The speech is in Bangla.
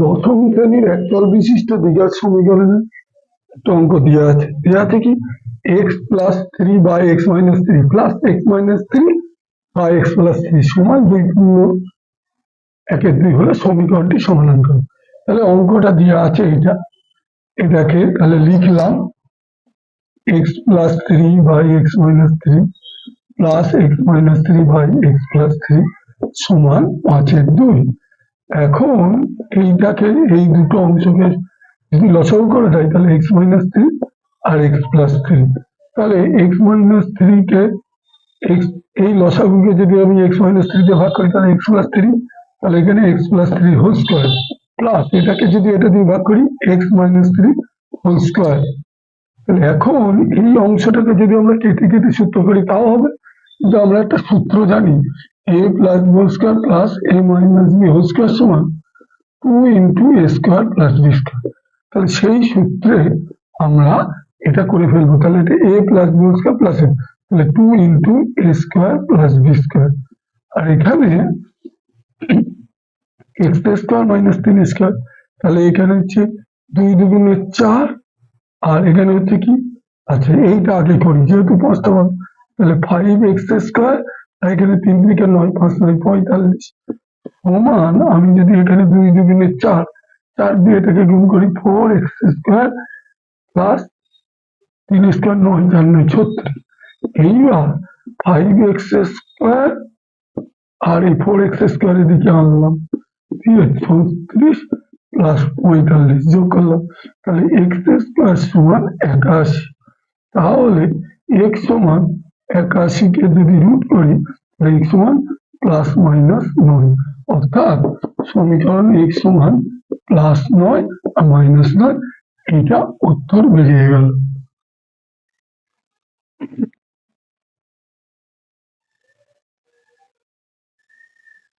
দশম শ্রেণির একচল বিশিষ্ট দ্বিঘাত সমীকরণে একটা অঙ্ক দেওয়া আছে। দেওয়া আছে কি? X plus three by x minus three plus x minus three by x plus three সমান দুই পূর্ণ একের দুই হলে সমীকরণটি সমানান্তর তাহলে অঙ্কটা দেওয়া আছে এটা। এটাকে তাহলে লিখলাম x plus three by x minus three plus x minus three by x plus three সমান পাঁচের দুই। এখন এইটাকে, এই দুটো অংশকে যদি লসাগু করে যায়, তাহলে এক্স মাইনাস থ্রি আর এক্স প্লাস থ্রি তাহলে এক্স মাইনাস থ্রি কে এক্স এই লসাগুকে যদি আমি এক্স মাইনাস থ্রি দিয়ে ভাগ করি, তাহলে এক্স প্লাস থ্রি তাহলে এখানে x plus three whole square plus এটাকে যদি এটা দিয়ে ভাগ করি x minus three whole square তাহলে এখন এই অংশটাকে যদি আমরা কেটে কেটে সূত্র করি, তাও হবে। কিন্তু আমরা একটা সূত্র জানি A plus B square plus A minus B whole square সমান two into A square plus B square তাহলে সেই সূত্রে আমরা এটা করে ফেলব। তাহলে এটা A plus B square plus A তাহলে two into A square plus B square আর এখানে এক্স স্কোয়ার মাইনাস তিন স্কোয়ার তাহলে এখানে হচ্ছে দুই দুগুণে চার। আর এখানে হচ্ছে কি? আচ্ছা এইটা আগে করি, যেহেতু পাঁচটা তাহলে ফাইভ এক্স স্কোয়ার এখানে তিন দিকে নয়, পাঁচ নয়, পঁয়তাল্লিশ। সমান আমি যদি এখানে দুই দুগুণে চার চার দিয়ে এটাকে গুণ করি ফোর এক্স স্কোয়ার প্লাস তিন স্কোয়ার নয়, চার নয়, ছত্রিশ। এইবার ফাইভ এক্স স্কোয়ার আর এই ফোর এক্স স্কোয়ারের দিকে আনলাম। দিয়ে ছত্রিশ প্লাস পঁয়তাল্লিশ যোগ করলাম। তাহলে এক্স স্কোয়ার সমান একাশি। তাহলে এক্স সমান একাশিকে যদি রুট করি, তাহলে এক্স সমান প্লাস মাইনাস নয় অর্থাৎ সমীকরণ এক্স সমান প্লাস নয় আর মাইনাস নয় এটা উত্তর বেরিয়ে গেল।